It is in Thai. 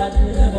กัน